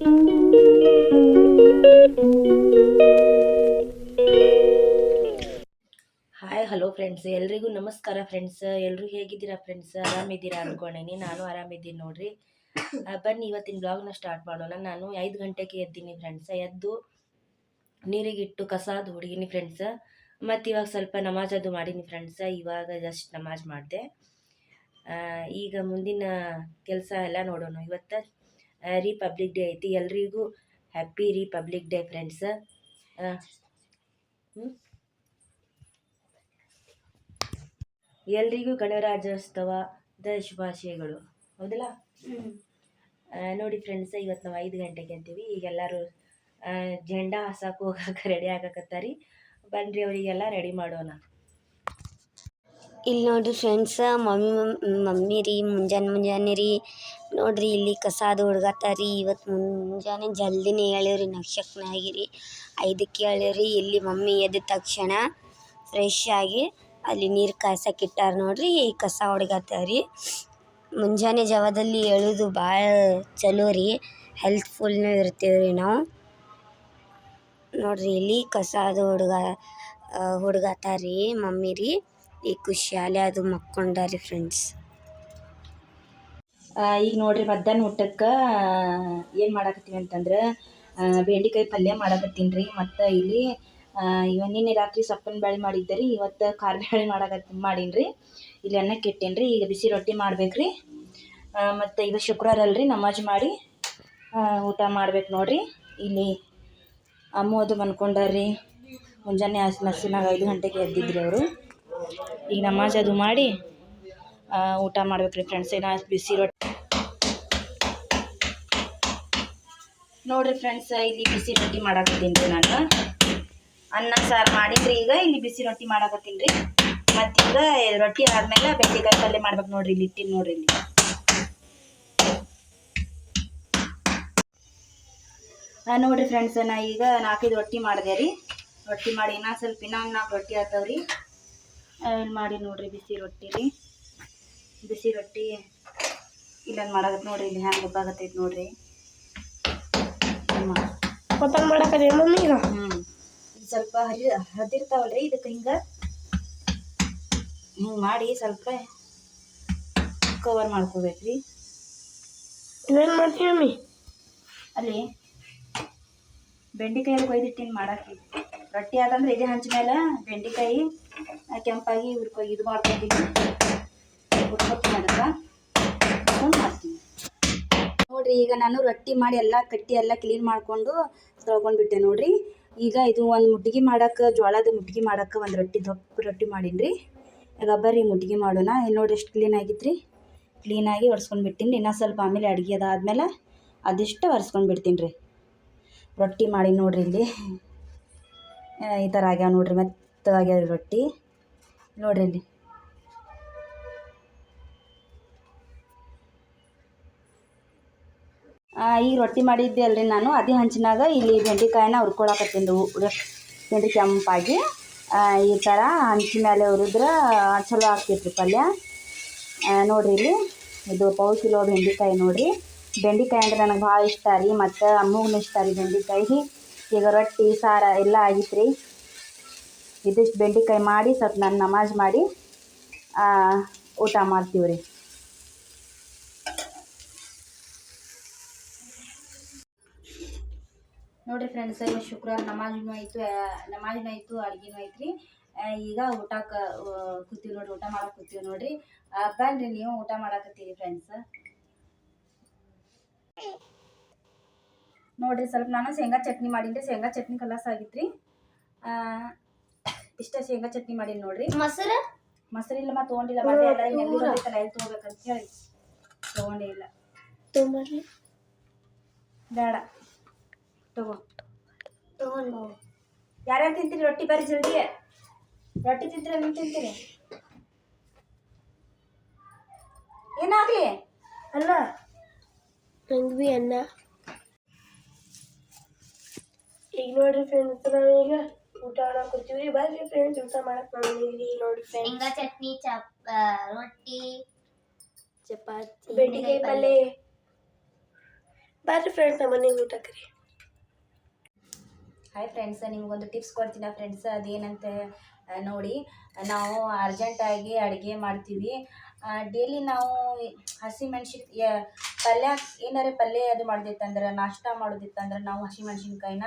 Hi hello friends ಎಲ್ರಿಗೂ ನಮಸ್ಕಾರ friends ಎಲ್ಲರೂ ಹೇಗಿದ್ದೀರಾ ಫ್ರೆಂಡ್ಸ್ ಆರಾಮಿದ್ದೀರಾ ಅನ್ಕೊಂಡೇನಿ. ನಾನು ಆರಾಮಿದ್ದೀನಿ ನೋಡ್ರಿ. ಬನ್ನಿ, ಇವತ್ತಿನ ಬ್ಲಾಗ್ನ ಸ್ಟಾರ್ಟ್ ಮಾಡೋಣ. ನಾನು ಐದು ಗಂಟೆಗೆ ಎದ್ದೀನಿ ಫ್ರೆಂಡ್ಸ್ ಎದ್ದು ನೀರಿಗಿಟ್ಟು ಕಸ ಅದು ಹುಡುಗಿನಿ ಫ್ರೆಂಡ್ಸ್ ಮತ್ತು ಇವಾಗ ಸ್ವಲ್ಪ ನಮಾಜ್ ಅದು ಮಾಡೀನಿ ಫ್ರೆಂಡ್ಸ್ ಇವಾಗ ಜಸ್ಟ್ ನಮಾಜ್ ಮಾಡಿದೆ. ಈಗ ಮುಂದಿನ ಕೆಲಸ ಎಲ್ಲ ನೋಡೋಣ. ಇವತ್ತು ರಿಪಬ್ಲಿಕ್ ಡೇ ಐತಿ. ಎಲ್ರಿಗೂ ಹ್ಯಾಪಿ ರಿಪಬ್ಲಿಕ್ ಡೇ ಫ್ರೆಂಡ್ಸ್ ಹ್ಞೂ ಎಲ್ರಿಗೂ ಗಣರಾಜ್ಯೋತ್ಸವದ ಶುಭಾಶಯಗಳು. ಹೌದಲ್ಲ? ನೋಡಿ ಫ್ರೆಂಡ್ಸ್ ಇವತ್ತು ನಾವು ಐದು ಗಂಟೆಗೆ ಅಂತೀವಿ ಈಗ ಎಲ್ಲರೂ ಜೆಂಡಾ ಹಾಸಕ್ಕೆ ಹೋಗಕ್ಕೆ ರೆಡಿ ಆಗಕತ್ತಾರಿ. ಬನ್ರಿ ಅವರಿಗೆಲ್ಲ ರೆಡಿ ಮಾಡೋಣ. ಇಲ್ಲಿ ನೋಡ್ರಿ ಫ್ರೆಂಡ್ಸ್ ಮಮ್ಮಿ ಮಮ್ಮಿ ರೀ, ಮುಂಜಾನೆ ಮುಂಜಾನೆ ರೀ. ನೋಡ್ರಿ ಇಲ್ಲಿ ಕಸ ಅದು ಹುಡ್ಗತ್ತಾರಿ ಇವತ್ತು ಮುಂಜಾನೆ ಜಲ್ದಿನೇ ಹೇಳ್ಯಾವ್ರಿ ನಕ್ಷಕ್ನಾಗಿರಿ ಐದಕ್ಕೆ ಹೇಳೀವ್ರಿ ಇಲ್ಲಿ ಮಮ್ಮಿ ಎದ್ದ ತಕ್ಷಣ ಫ್ರೆಶ್ ಆಗಿ ಅಲ್ಲಿ ನೀರು ಕಾಯ್ಸಕ್ಕೆ ಇಟ್ಟಾರ ನೋಡ್ರಿ ಈ ಕಸ ಹೊಡ್ಗತ್ತಾವ್ರಿ ಮುಂಜಾನೆ ಜಾವದಲ್ಲಿ ಹೇಳೋದು ಭಾಳ ಚಲೋ ರೀ. ಹೆಲ್ತ್ಫುಲ್ನೂ ಇರ್ತೀವ್ರಿ ನಾವು. ನೋಡ್ರಿ ಇಲ್ಲಿ ಕಸ ಅದು ಹುಡ್ಗ ಹುಡ್ಗತ್ತಾರಿ ಮಮ್ಮಿ ರೀ. ಈ ಖುಷಿಯಾಲೆ ಅದು ಮಕ್ಕೊಂಡಾರಿ ಫ್ರೆಂಡ್ಸ್ ಈಗ ನೋಡ್ರಿ ಮಧ್ಯಾಹ್ನ ಊಟಕ್ಕೆ ಏನು ಮಾಡಾಕತ್ತೀವಿ ಅಂತಂದ್ರೆ ಬೆಂಡೆಕಾಯಿ ಪಲ್ಯ ಮಾಡಾಕತ್ತೀನಿ ರೀ ಮತ್ತು ಇಲ್ಲಿ ಆ, ಇವ ನಿನ್ನೆ ರಾತ್ರಿ ಸೊಪ್ಪಿನ ಬೇಳೆ ಮಾಡಿದ್ದೆ ರೀ ಇವತ್ತು ಖಾರ ಬೇಳೆ ಮಾಡಾಕತ್ತಿ ಮಾಡೀನಿ ರೀ ಇಲ್ಲಿ ಅನ್ನಕ್ಕೆ ಇಟ್ಟೇನಿ ರೀ ಈಗ ಬಿಸಿ ರೊಟ್ಟಿ ಮಾಡ್ಬೇಕು ರೀ ಮತ್ತು ಈಗ ಶುಕ್ರವಾರ ಅಲ್ರಿ ನಮಾಜ್ ಮಾಡಿ ಊಟ ಮಾಡ್ಬೇಕು ನೋಡ್ರಿ. ಇಲ್ಲಿ ಅಮ್ಮು ಅದು ಮನ್ಕೊಂಡಾರ್ರಿ. ಮುಂಜಾನೆ ಹಸಿನಾಗ ಐದು ಗಂಟೆಗೆ ಎದ್ದಿದ್ರಿ ಅವರು. ಈಗ ನಮಾಜ್ ಅದು ಮಾಡಿ ಊಟ ಮಾಡ್ಬೇಕು ರೀ ಫ್ರೆಂಡ್ಸ್ ಏನೋ ಬಿಸಿ ರೊಟ್ಟಿ. ನೋಡ್ರಿ ಫ್ರೆಂಡ್ಸ್ ಇಲ್ಲಿ ಬಿಸಿ ರೊಟ್ಟಿ ಮಾಡಾಕತ್ತೀನಿ ರೀ ನಾನು. ಅನ್ನ, ಸಾರು ಮಾಡಿದ್ರಿ ಈಗ, ಇಲ್ಲಿ ಬಿಸಿ ರೊಟ್ಟಿ ಮಾಡಾಕತ್ತೀನಿ ರೀ ಮತ್ತೀಗ ರೊಟ್ಟಿ ಆದ್ಮೇಲೆ ಬೆಂಡೆಕಾಯಿ ಪಲ್ಯ ಮಾಡ್ಬೇಕು ನೋಡ್ರಿ, ಇಲ್ಲಿ ಇಟ್ಟಿನಿ ನೋಡ್ರಿ ಇಲ್ಲಿ. ನೋಡ್ರಿ ಫ್ರೆಂಡ್ಸ್ ನಾ ಈಗ ನಾಲ್ಕೈದು ರೊಟ್ಟಿ ಮಾಡಿದೆ ರೀ. ರೊಟ್ಟಿ ಮಾಡಿ ಇನ್ನೂ ಸ್ವಲ್ಪ, ಇನ್ನೊಂದು ನಾಲ್ಕು ರೊಟ್ಟಿ ಆಗ್ತಾವ್ರಿ ಇಲ್ಲಿ ಮಾಡಿ ನೋಡಿರಿ ಬಿಸಿ ರೊಟ್ಟಿ ರೀ ಬಿಸಿ ರೊಟ್ಟಿ ಇಲ್ಲೊಂದು ಮಾಡಕತ್ತೆ ನೋಡ್ರಿ ಇಲ್ಲಿ ಹ್ಯಾಂಗೆ ಗೊತ್ತಾಗತ್ತೈತೆ ನೋಡ್ರಿ. ಮಮ್ಮಿ ಹ್ಮ್. ಇದು ಸ್ವಲ್ಪ ಹರಿ ಹರಿದಿರ್ತಾವಲ್ರಿ ಇದಕ್ಕೆ ಹಿಂಗೆ. ಹಿಂಗೆ ಮಾಡಿ ಸ್ವಲ್ಪ ಕವರ್ ಮಾಡ್ಕೋಬೇಕ್ರಿ. ಇವೇನು ಮಾಡ್ತೀವಿ ಮಮ್ಮಿ? ಅಲ್ಲಿ ಬೆಂಡೆಕಾಯಿ ಕೊಯ್ದಿಟ್ಟಿನ ಮಾಡಾಕಿ ರೊಟ್ಟಿ ಆದಂದ್ರೆ ಇದೇ ಹಂಚ ಮೇಲೆ ಬೆಂಡೆಕಾಯಿ ಕೆಂಪಾಗಿ ಹುರ್ಕೊ ಇದು ಮಾಡ್ಕೊತೀನಿ. ಹುರ್ಕೊತೀನಿ ಅದಕ್ಕೆ ಮಾಡ್ತೀನಿ. ನೋಡ್ರಿ, ಈಗ ನಾನು ರೊಟ್ಟಿ ಮಾಡಿ ಎಲ್ಲ ಕಟ್ಟಿ ಎಲ್ಲ ಕ್ಲೀನ್ ಮಾಡಿಕೊಂಡು ತೊಳ್ಕೊಂಡ್ಬಿಟ್ಟೆ ನೋಡ್ರಿ. ಈಗ ಇದು ಒಂದು ಮುಟ್ಗಿ ಮಾಡಕ್ಕೆ ಜೋಳದ ಮುಟ್ಗಿ ಮಾಡಕ್ಕೆ ಒಂದು ರೊಟ್ಟಿ ದೊಪ್ಪ ರೊಟ್ಟಿ ಮಾಡೀನಿ ರೀ ಈಗ ಬರ್ರಿ, ಮುಟ್ಗಿ ಮಾಡೋಣ. ಇಲ್ಲಿ ನೋಡ್ರಿ ಎಷ್ಟು ಕ್ಲೀನ್ ಆಗಿತ್ತು ಕ್ಲೀನಾಗಿ ಒರೆಸ್ಕೊಂಡು ಬಿಟ್ಟಿನಿ ಇನ್ನೂ ಸ್ವಲ್ಪ ಆಮೇಲೆ ಅಡುಗೆ ಅದಾದಮೇಲೆ ಅದಿಷ್ಟು ಒರೆಸ್ಕೊಂಡು ಬಿಡ್ತೀನಿ ರೀ ರೊಟ್ಟಿ ಮಾಡಿ ನೋಡ್ರಿ ಇಲ್ಲಿ. ಈ ಥರ ಆಗ್ಯಾವ ನೋಡ್ರಿ ಮೆತ್ತಗಾಗ್ಯಾವ ರೊಟ್ಟಿ. ನೋಡ್ರಿ ಇಲ್ಲಿ ಈ ರೊಟ್ಟಿ ಮಾಡಿದ್ದೆ ಅಲ್ರಿ ನಾನು. ಅದೇ ಹಂಚಿನಾಗ ಇಲ್ಲಿ ಬೆಂಡೆಕಾಯಿನ ಹುರ್ಕೊಳಕತ್ತೀನಿ ಬೆಂಡೆ ಕೆಂಪಾಗಿ. ಈ ಥರ ಹಂಚಿ ಮೇಲೆ ಹುರಿದ್ರೆ ಚಲೋ ಆಗ್ತೈತ್ರಿ ಪಲ್ಯ. ನೋಡ್ರಿ ಇಲ್ಲಿ. ಇದು ಪೌ ಕಿಲೋ ಬೆಂಡೆಕಾಯಿ ನೋಡ್ರಿ. ಬೆಂಡೆಕಾಯಿ ಅಂದ್ರೆ ನನಗೆ ಭಾಳ ಇಷ್ಟ ರೀ, ಮತ್ತು ಅಮ್ಮಗೂ ಇಷ್ಟ ರೀ ಬೆಂಡೆಕಾಯಿ. ಈಗ ರೊಟ್ಟಿ ಸಾರ ಎಲ್ಲ ಆಗಿತ್ತು ರೀ ಇದಿಷ್ಟು ಬೆಂಡೆಕಾಯಿ ಮಾಡಿ ಸ್ವಲ್ಪ ನಾನು ನಮಾಜ್ ಮಾಡಿ ಊಟ ಮಾಡ್ತೀವಿ ರೀ ನೋಡಿರಿ ಫ್ರೆಂಡ್ಸ್ ಶುಕ್ರವಾರ ನಮಾಜ್ನೂ ಆಯಿತು ನಮಾಜ್ನೂ ಆಯಿತು ಅಡುಗೆನೂ ಆಯ್ತು ರೀ ಈಗ ಊಟಕ್ಕೆ ಕೂತೀವಿ ನೋಡಿರಿ ಊಟ ಮಾಡಕ್ಕೆ ಕೂತೀವಿ ನೋಡಿರಿ. ಆ, ಬನ್ರಿ ನೀವು ಊಟ ಮಾಡಕತ್ತೀರಿ ಫ್ರೆಂಡ್ಸ್ ನೋಡ್ರಿ ಸ್ವಲ್ಪ ನಾನು ಶೇಂಗಾ ಚಟ್ನಿ ಮಾಡೀನಿ ಶೇಂಗಾ ಚಟ್ನಿ ಕಲಾಸ್ ಆಗಿತ್ರಿ. ಇಷ್ಟ ಶೇಂಗಾ ಚಟ್ನಿ ಮಾಡೀನಿ ನೋಡ್ರಿ. ಮೊಸರು? ಮೊಸರಿಲ್ಲ ಮತ್ತೆ ತೊಗೊಂಡಿಲ್ಲ. ಮತ್ತೆ ಎಲ್ಲ ಎಲ್ಲಿ ತೊಗೋಬೇಕಂತ ಹೇಳಿ ತೊಗೊಂಡೇ ಇಲ್ಲ. ಬೇಡ. ತಗೋ. ತಗೊಂಡು. ಯಾರ್ಯಾರು ತಿಂತೀರಿ? ರೊಟ್ಟಿ ಬರ್ರಿ ಜಲ್ದಿ. ರೊಟ್ಟಿ ತಿಂತೀರಿ ನೀವು ತಿಂತೀರಿ? ಏನಾಗ್ಲಿ? ಅಲ್ಲ ನಂಗೆ ಭೀ ಅನ್ನ. ಈಗ ನೋಡ್ರಿ ಫ್ರೆಂಡ್ಸ್ ನಾವೀಗ ಊಟ ಮಾಡಕ್ ಕೂತೀವಿ ಬರ್ರಿ ಫ್ರೆಂಡ್ಸ್ ಊಟ ಮಾಡಕ್ ಬಂದಿದ್ವಿ ನೋಡ್ರಿ ಫ್ರೆಂಡ್ಸ್ ಇಂಗಾ ಚಟ್ನಿ ಚಪ್ ರೊಟ್ಟಿ ಚಪಾತಿ ಬೆಂಡೆಕಾಯಿ ಪಲ್ಲೆ ಬರ್ರಿ ಫ್ರೆಂಡ್ಸ್ ನಮ್ಮ ಮನೆಗೆ ಊಟಕ್ಕೆ ರೀ ಹಾಯ್ ಫ್ರೆಂಡ್ಸ್ ನಿಮ್ಗೊಂದು ಟಿಪ್ಸ್ ಕೊಡ್ತೀನಿ ಫ್ರೆಂಡ್ಸ್ ಅದೇನಂತ ನೋಡಿ ನಾವು ಅರ್ಜೆಂಟಾಗಿ ಅಡುಗೆ ಮಾಡ್ತೀವಿ. ಡೈಲಿ ನಾವು ಹಸಿ ಮೆಣ್ಸಿನ್ ಪಲ್ಯ ಏನಾರ ಪಲ್ಯ ಅದು ಮಾಡೋದಿತ್ತಂದ್ರೆ ನಾಷ್ಟ ಮಾಡೋದಿತ್ತಂದ್ರೆ ನಾವು ಹಸಿ ಮೆಣಸಿನ್ಕಾಯಿನ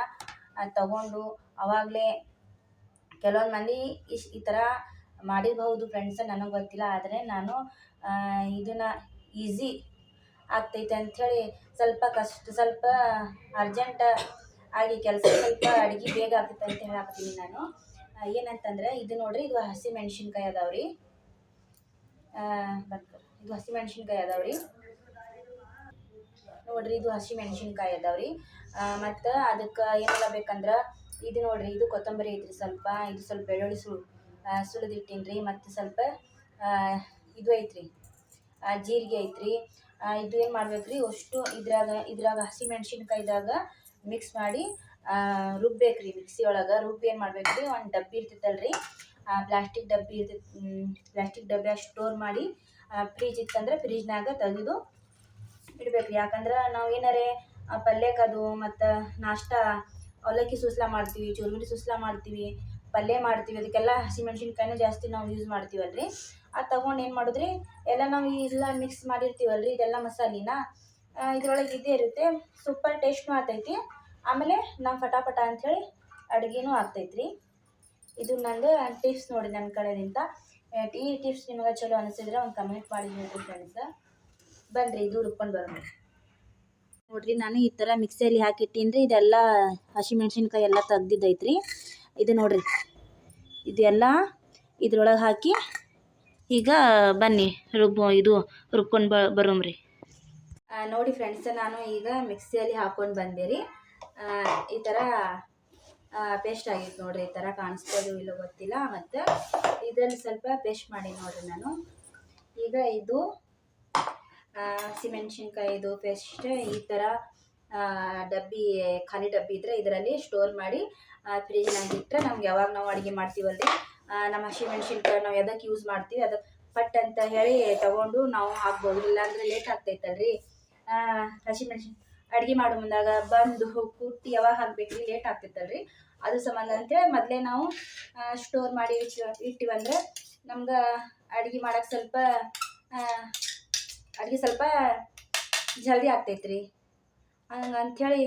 ತಗೊಂಡು ಅವಾಗಲೇ ಕೆಲವೊಂದು ಮಂದಿ ಇಶ್ ಈ ಥರ ಮಾಡಿರಬಹುದು ಫ್ರೆಂಡ್ಸ್ ನನಗೆ ಗೊತ್ತಿಲ್ಲ, ಆದರೆ ನಾನು ಇದನ್ನು ಈಸಿ ಆಗ್ತೈತೆ ಅಂಥೇಳಿ ಸ್ವಲ್ಪ ಕಷ್ಟ, ಸ್ವಲ್ಪ ಅರ್ಜೆಂಟ್ ಆಗಿ ಕೆಲಸ ಸ್ವಲ್ಪ ಅಡುಗೆ ಬೇಗ ಆಗ್ತೈತೆ ಅಂತ ಹೇಳಾಕ್ತೀನಿ ನಾನು. ಏನಂತಂದರೆ ಇದು ನೋಡ್ರಿ, ಇದು ಹಸಿ ಮೆಣಸಿನ್ಕಾಯಿ ಅದಾವ್ರಿ. ಬಂತು ಇದು ಹಸಿ ಮೆಣಸಿನ್ಕಾಯಿ ಅದಾವ್ರಿ. ನೋಡ್ರಿ, ಇದು ಹಸಿ ಮೆಣಸಿನ್ಕಾಯಿ ಅದಾವ್ರಿ. ಮತ್ತು ಅದಕ್ಕೆ ಏನೆಲ್ಲ ಬೇಕಂದ್ರೆ, ಇದು ನೋಡ್ರಿ, ಇದು ಕೊತ್ತಂಬರಿ ಐತ್ರಿ ಸ್ವಲ್ಪ, ಇದು ಸ್ವಲ್ಪ ಬೆಳ್ಳುಳ್ಳಿ ಸುಳು ಸುಳಿದಿಟ್ಟಿನಿ ರೀ ಮತ್ತು ಸ್ವಲ್ಪ ಇದು ಐತ್ರಿ ಜೀರಿಗೆ ಐತ್ರಿ. ಇದು ಏನು ಮಾಡ್ಬೇಕು ರೀ ಅಷ್ಟು ಇದ್ರಾಗ ಇದ್ರಾಗ ಹಸಿ ಮೆಣಸಿನ್ಕಾಯಿದಾಗ ಮಿಕ್ಸ್ ಮಾಡಿ ರುಬ್ಬೇಕು ರೀ ಮಿಕ್ಸಿ ಒಳಗೆ. ರುಬ್ಬಿ ಏನು ಮಾಡ್ಬೇಕು ರೀ ಒಂದು ಡಬ್ಬಿ ಇರ್ತೈತಲ್ಲ ರೀ ಪ್ಲಾಸ್ಟಿಕ್ ಡಬ್ಬಿ ಇರ್ತಿ ಪ್ಲಾಸ್ಟಿಕ್ ಡಬ್ಬಿ ಸ್ಟೋರ್ ಮಾಡಿ ಫ್ರಿಜ್ ಇತ್ತಂದ್ರೆ ಫ್ರಿಜ್ನಾಗ ತೆಗೆದು ಇಡ್ಬೇಕು ರೀ. ಯಾಕಂದ್ರೆ ನಾವು ಏನಾರೇ ಆ, ಪಲ್ಯಕ್ಕದು ಮತ್ತು ನಾಷ್ಟಾ ಅವಲಕ್ಕಿ ಸುಸ್ಲಾ ಮಾಡ್ತೀವಿ ಚುರುಮುರಿ ಸುಸ್ಲಾ ಮಾಡ್ತೀವಿ ಪಲ್ಯ ಮಾಡ್ತೀವಿ ಅದಕ್ಕೆಲ್ಲ ಹಸಿಮೆಣ್ಸಿನ್ಕಾಯಿನೇ ಜಾಸ್ತಿ ನಾವು ಯೂಸ್ ಮಾಡ್ತೀವಲ್ರಿ. ಅದು ತಗೊಂಡು ಏನು ಮಾಡಿದ್ರಿ ಎಲ್ಲ ನಾವು ಎಲ್ಲ ಮಿಕ್ಸ್ ಮಾಡಿರ್ತೀವಲ್ರಿ ಇದೆಲ್ಲ ಮಸಾಲಿನ. ಇದ್ರೊಳಗೆ ಇದೇ ಇರುತ್ತೆ ಸೂಪರ್ ಟೇಸ್ಟ್ನೂ ಆಗ್ತೈತಿ. ಆಮೇಲೆ ನಮ್ಮ ಫಟಾಫಟ ಅಂಥೇಳಿ ಅಡುಗೆನೂ ಆಗ್ತೈತ್ರಿ. ಇದು ನಂದು ಟಿಪ್ಸ್ ನೋಡಿ ನನ್ನ ಕಡೆಯಿಂದ ಈ ಟಿಪ್ಸ್ ನಿಮಗೆ ಚಲೋ ಅನಿಸಿದ್ರೆ ಒಂದು ಕಮೆಂಟ್ ಮಾಡಿ ಫ್ರೆಂಡ್ಸ್ ಬನ್ರಿ ಇದು ರುಬ್ಕೊಂಡು ಬರೋಣ. ನೋಡ್ರಿ ನಾನು ಈ ಥರ ಮಿಕ್ಸಿಯಲ್ಲಿ ಹಾಕಿಟ್ಟೀನಿ ರೀ ಇದೆಲ್ಲ ಹಸಿಮೆಣ್ಸಿನ್ಕಾಯಿ ಎಲ್ಲ ತೆಗ್ದಿದ್ದೈತ್ರಿ. ಇದು ನೋಡ್ರಿ ಇದೆಲ್ಲ ಇದ್ರೊಳಗೆ ಹಾಕಿ ಈಗ ಬನ್ನಿ ರುಬ್ಬ ಇದು ರುಬ್ಕೊಂಡು ಬ ಬರೋಮ್ರಿ ನೋಡಿ ಫ್ರೆಂಡ್ಸ್ ನಾನು ಈಗ ಮಿಕ್ಸಿಯಲ್ಲಿ ಹಾಕ್ಕೊಂಡು ಬಂದೆ ರೀ. ಈ ಥರ ಪೇಸ್ಟ್ ಆಗಿತ್ತು ನೋಡ್ರಿ ಈ ಥರ ಕಾಣಿಸ್ಬೋದು ಇಲ್ಲೋ ಗೊತ್ತಿಲ್ಲ ಮತ್ತು ಇದರಲ್ಲಿ ಸ್ವಲ್ಪ ಪೇಸ್ಟ್ ಮಾಡಿ ನೋಡ್ರಿ ನಾನು. ಈಗ ಇದು ಹಸಿಮೆಣ್ಸಿನ್ಕಾಯಿದು ಪೇಸ್ಟ್ ಈ ಥರ ಡಬ್ಬಿ, ಖಾಲಿ ಡಬ್ಬಿ ಇದ್ದರೆ ಇದರಲ್ಲಿ ಸ್ಟೋರ್ ಮಾಡಿ ಫ್ರಿಜ್ನಾಗ ಇಟ್ಟರೆ ನಮ್ಗೆ ಯಾವಾಗ ನಾವು ಅಡುಗೆ ಮಾಡ್ತೀವಲ್ರಿ? ನಮ್ಮ ಹಸಿಮೆಣ್ಸಿನ್ಕಾಯಿ ನಾವು ಎದಕ್ಕೆ ಯೂಸ್ ಮಾಡ್ತೀವಿ? ಅದಕ್ಕೆ ಪಟ್ ಅಂತ ಹೇಳಿ ತಗೊಂಡು ನಾವು ಹಾಕ್ಬೋದು, ಇಲ್ಲಾಂದರೆ ಲೇಟ್ ಆಗ್ತೈತಲ್ರಿ? ಹಸಿಮೆಣ್ಸಿನ್ ಅಡುಗೆ ಮಾಡೋ ಮುಂದಾಗ ಬಂದು ಕುಟ್ಟಿ ಯಾವಾಗ ಹಾಕ್ಬೇಕ್ರಿ? ಲೇಟ್ ಆಗ್ತೈತಲ್ರಿ? ಅದ್ರ ಸಂಬಂಧ ಅಂತೇಳಿ ಮೊದಲೇ ನಾವು ಸ್ಟೋರ್ ಮಾಡಿ ಇಟ್ ಇಟ್ಟಿವಂದ್ರೆ ನಮ್ಗೆ ಅಡುಗೆ ಮಾಡಕ್ಕೆ ಸ್ವಲ್ಪ ಅಡುಗೆ ಸ್ವಲ್ಪ ಜಲ್ದಿ ಆಗ್ತೈತ್ರಿ. ಹಂಗೆ ಅಂಥೇಳಿ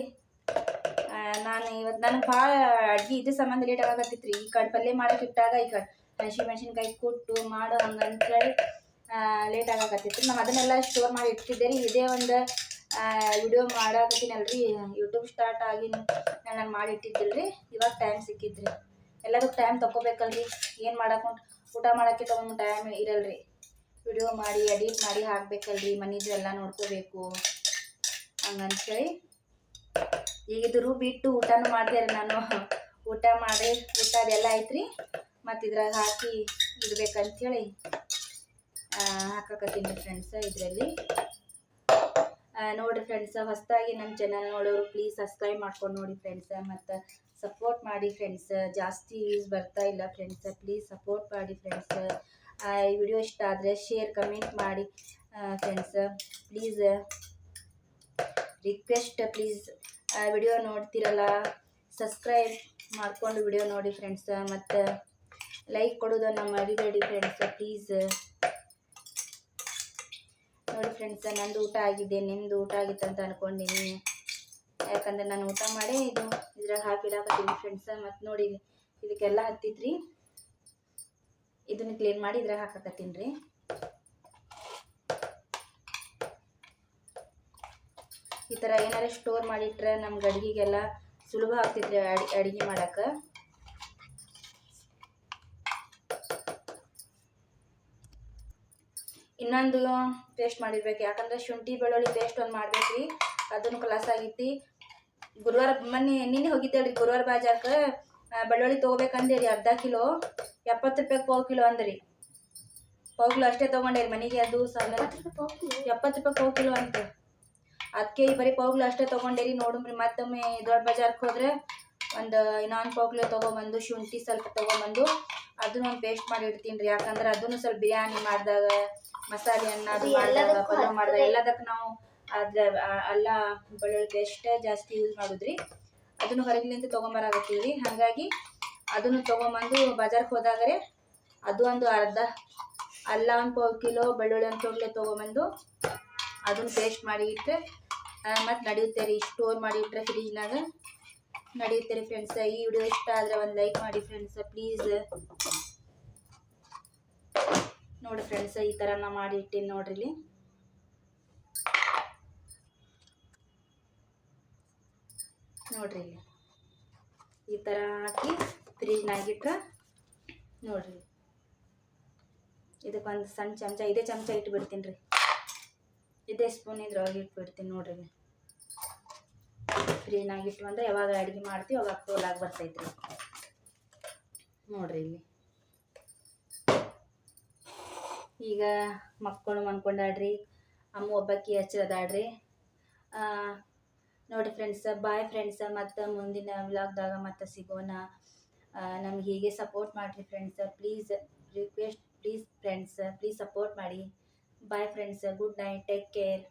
ನಾನು ಇವತ್ತು ನನಗೆ ಭಾಳ ಅಡ್ಗೆ ಇದ್ರ ಸಂಬಂಧ ಲೇಟ್ ರೀ ಈ ಕಡೆ ಪಲ್ಯ ಮಾಡೋಕೆ ಇಟ್ಟಾಗ ಈ ಕಡೆ ಹಸಿ ಮೆಣಸಿನ್ಕಾಯಿ ಕೊಟ್ಟು ಮಾಡೋ ಹಂಗೆ ಅಂಥೇಳಿ ಲೇಟ್ ಆಗಕತ್ತೈತ್ರಿ. ನಾನು ಅದನ್ನೆಲ್ಲ ಸ್ಟೋರ್ ಮಾಡಿ ಇಟ್ಟಿದ್ದೆ ರೀ ಇದೇ ಒಂದು ವಿಡಿಯೋ ಮಾಡಾಕತ್ತೀನಲ್ರಿ. ಯೂಟ್ಯೂಬ್ ಸ್ಟಾರ್ಟ್ ಆಗಿ ನಾನು ಮಾಡಿ ಇಟ್ಟಿದ್ದಿಲ್ಲ ರೀ ಇವಾಗ ಟೈಮ್ ಸಿಕ್ಕಿದ್ರಿ ಎಲ್ಲದಕ್ಕೂ ಟೈಮ್ ತಗೋಬೇಕಲ್ರಿ ಏನು ಮಾಡಕ್ಕೆ ಊಟ ಮಾಡೋಕ್ಕೆ ತಗೊಂಡು ಟೈಮ್ ಇರಲ್ರಿ. ವಿಡಿಯೋ ಮಾಡಿ, ಎಡಿಟ್ ಮಾಡಿ ಹಾಕ್ಬೇಕಲ್ರಿ ಮನಿದು ಎಲ್ಲ ನೋಡ್ಕೋಬೇಕು. ಹಂಗಂತೇಳಿ. ಈಗ ಇದು ಊಟನೂ ಮಾಡಿದೆ ರೀ ನಾನು. ಊಟ ಮಾಡಿ, ಊಟ ಅದೆಲ್ಲ ಐತ್ರಿ ಮತ್ತು ಇದ್ರಾಗ ಹಾಕಿ ಇಡ್ಬೇಕಂಥೇಳಿ ಹಾಕಕತ್ತೀನಿ ಫ್ರೆಂಡ್ಸ ಇದರಲ್ಲಿ. ನೋಡಿರಿ ಫ್ರೆಂಡ್ಸ ಹೊಸದಾಗಿ ನಮ್ಮ ಚಾನಲ್ ನೋಡೋರು ಪ್ಲೀಸ್ ಸಬ್ಸ್ಕ್ರೈಬ್ ಮಾಡ್ಕೊಂಡು ನೋಡಿ ಫ್ರೆಂಡ್ಸ ಮತ್ತು ಸಪೋರ್ಟ್ ಮಾಡಿ ಫ್ರೆಂಡ್ಸ್ ಜಾಸ್ತಿ ಯೂಸ್ ಬರ್ತಾ ಇಲ್ಲ ಫ್ರೆಂಡ್ಸ ಪ್ಲೀಸ್ ಸಪೋರ್ಟ್ ಮಾಡಿ ಫ್ರೆಂಡ್ಸ್ ಈ ವಿಡಿಯೋ ಇಷ್ಟ ಆದರೆ ಶೇರ್ ಕಮೆಂಟ್ ಮಾಡಿ. Friends please request please video ನೋಡ್ತಿರಲ್ಲ subscribe ಮಾಡಿಕೊಂಡು ವಿಡಿಯೋ ನೋಡಿ ಫ್ರೆಂಡ್ಸ್ ಮತ್ತು ಲೈಕ್ ಕೊಡೋದನ್ನು ಮರಿಬೇಡಿ ಫ್ರೆಂಡ್ಸ್ ಪ್ಲೀಸ್ ನೋಡಿ ಫ್ರೆಂಡ್ಸ್ ನಂದು ಊಟ ಆಗಿದೆ ನಿಮ್ಮದು ಊಟ ಆಗಿತ್ತು ಅಂತ ಅನ್ಕೊಂಡೀನಿ. ಯಾಕಂದ್ರೆ ನಾನು ಊಟ ಮಾಡಿ ಇದು, ಇದ್ರಾಗ ಹಾಕಿಡಾಕತ್ತೀನಿ ಫ್ರೆಂಡ್ಸ್ ಮತ್ತು ನೋಡಿ, ಇದಕ್ಕೆಲ್ಲ ಹತ್ತಿತ್ರಿ ಇದನ್ನ ಕ್ಲೀನ್ ಮಾಡಿ ಇದ್ರಾಗ ಹಾಕಾಕತ್ತೀನಿ ರೀ. ಈ ಥರ ಏನಾರ ಸ್ಟೋರ್ ಮಾಡಿಟ್ರೆ ನಮ್ಗೆ ಅಡುಗೆಗೆಲ್ಲ ಸುಲಭ ಆಗ್ತೈತ್ರಿ ಅಡಿ, ಅಡುಗೆ ಮಾಡೋಕ್ಕೆ ಇನ್ನೊಂದು ಪೇಸ್ಟ್ ಮಾಡಿರ್ಬೇಕು. ಯಾಕಂದ್ರೆ ಶುಂಠಿ ಬೆಳ್ಳುಳ್ಳಿ ಪೇಸ್ಟ್ ಒಂದು ಮಾಡ್ಬೇಕ್ರಿ ಅದನ್ನು ಕ್ಲಾಸ್ ಆಗೈತಿ. ಗುರುವಾರ, ಮೊನ್ನೆ ನಿನ್ನೆ ಹೋಗಿದ್ದೇಳ್ರಿ ಗುರುವಾರ ಬಾಜಾಕ ಬೆಳ್ಳುಳ್ಳಿ ತೊಗೋಬೇಕಂದೇರಿ ಅರ್ಧ ಕಿಲೋ. ಎಪ್ಪತ್ತು ರೂಪಾಯಿ ಪಾವು ಕಿಲೋ ಅಂದ್ರಿ. ಪಾವು ಕಿಲೋ ಅಷ್ಟೇ ತೊಗೊಂಡೇರಿ ಮನೆಗೆ ಅದು ಸಾಲ ಎಪ್ಪತ್ತು ರೂಪಾಯಿ ಪಾವು ಕಿಲೋ ಅಂತ. ಅದಕ್ಕೆ ಬರೀ ಪಾವು ಕಿಲೋ ಅಷ್ಟೇ ತೊಗೊಂಡೇರಿ ನೋಡಮ್ರಿ ಮತ್ತೊಮ್ಮೆ ದೊಡ್ಡ ಬಜಾರ್ಗೆ ಹೋದ್ರೆ ಒಂದು ಇನ್ನೊಂದು ಪಾವು ಕಿಲೋ ತೊಗೊಂಬಂದು ಶುಂಠಿ ಸ್ವಲ್ಪ ತೊಗೊಂಬಂದು ಅದನ್ನ ಒಂದು ಪೇಸ್ಟ್ ಮಾಡಿ ಇಡ್ತೀನಿ ರೀ. ಯಾಕಂದ್ರೆ ಅದನ್ನು ಸ್ವಲ್ಪ ಬಿರಿಯಾನಿ ಮಾಡಿದಾಗ ಮಸಾಲೆ ಅನ್ನ ಅದು ಮಾಡಿದಾಗ ಎಲ್ಲದಕ್ಕೆ ನಾವು ಅದ್ರ ಅಲ್ಲ ಬೆಳ್ಳುಳ್ಳಿ ಪೇಸ್ಟ್ ಜಾಸ್ತಿ ಯೂಸ್ ಮಾಡಿದ್ರಿ. ಅದನ್ನು ಹೊರಗಿನಿಂದ ತೊಗೊಂಬರಾಗತ್ತೀವಿ ಹಾಗಾಗಿ ಅದನ್ನು ತೊಗೊಂಬಂದು ಬಜಾರ್ಗೆ ಹೋದಾಗರೆ ಅದು ಒಂದು ಅರ್ಧ ಅಲ್ಲ ಒಂದು ಪಾವು ಕಿಲೋ ಬೆಳ್ಳುಳ್ಳಿ ಒಂದು ತೊಗಲೆ ತೊಗೊಂಬಂದು ಅದನ್ನು ಪೇಸ್ಟ್ ಮಾಡಿ ಇಟ್ಟರೆ ಮತ್ತು ನಡೆಯುತ್ತೆ ರೀ ಸ್ಟೋರ್ ಮಾಡಿ ಇಟ್ಟರೆ ಫ್ರಿಜ್ನಾಗ ನಡೆಯುತ್ತೆ ರೀ ಫ್ರೆಂಡ್ಸ್ ಈ ವಿಡಿಯೋ ಇಷ್ಟ ಆದರೆ ಒಂದು ಲೈಕ್ ಮಾಡಿ ಫ್ರೆಂಡ್ಸ್ ಪ್ಲೀಸ್ ನೋಡಿ ಫ್ರೆಂಡ್ಸ್ ಈ ಥರ ನಾ ಮಾಡಿ ಇಟ್ಟೀನಿ ನೋಡ್ರಿ ನೋಡ್ರಿ ಈ ಥರ ಹಾಕಿ ಫ್ರಿಜ್ನಾಗ ನೋಡಿರಿ. ಇದಕ್ಕೊಂದು ಸಣ್ಣ ಚಮಚ, ಇದೇ ಚಮಚ ಇಟ್ಬಿಡ್ತೀನಿ ರೀ. ಇದೇ ಸ್ಪೂನ್ ಇದ್ರೊಳಗೆ ಇಟ್ಬಿಡ್ತೀನಿ ನೋಡ್ರಿ ಇಟ್ಟು ಅಂದ್ರೆ ಯಾವಾಗ ಅಡುಗೆ ಮಾಡ್ತೀವಿ, ಅವಾಗ ತೋಲಾಗಿ ಬರ್ತೈತೆ ರೀ. ನೋಡ್ರಿ ಇಲ್ಲಿ. ಈಗ ಮಕ್ಕಳು ಮನ್ಕೊಂಡಾಡ್ರಿ, ಅಮ್ಮ ಒಬ್ಬಾಕಿ ಹಚ್ಚದಾಡ್ರಿ ನೋಡಿ ಫ್ರೆಂಡ್ಸ್ ಬಾಯ್ ಫ್ರೆಂಡ್ಸ್ ಮತ್ತು ಮುಂದಿನ ವ್ಲಾಗ್ದಾಗ ಮತ್ತೆ ಸಿಗೋಣ. ನಮ್ಗೆ ಹೀಗೆ ಸಪೋರ್ಟ್ ಮಾಡಿರಿ friends please request please friends please support ಮಾಡಿ. Bye friends good night take care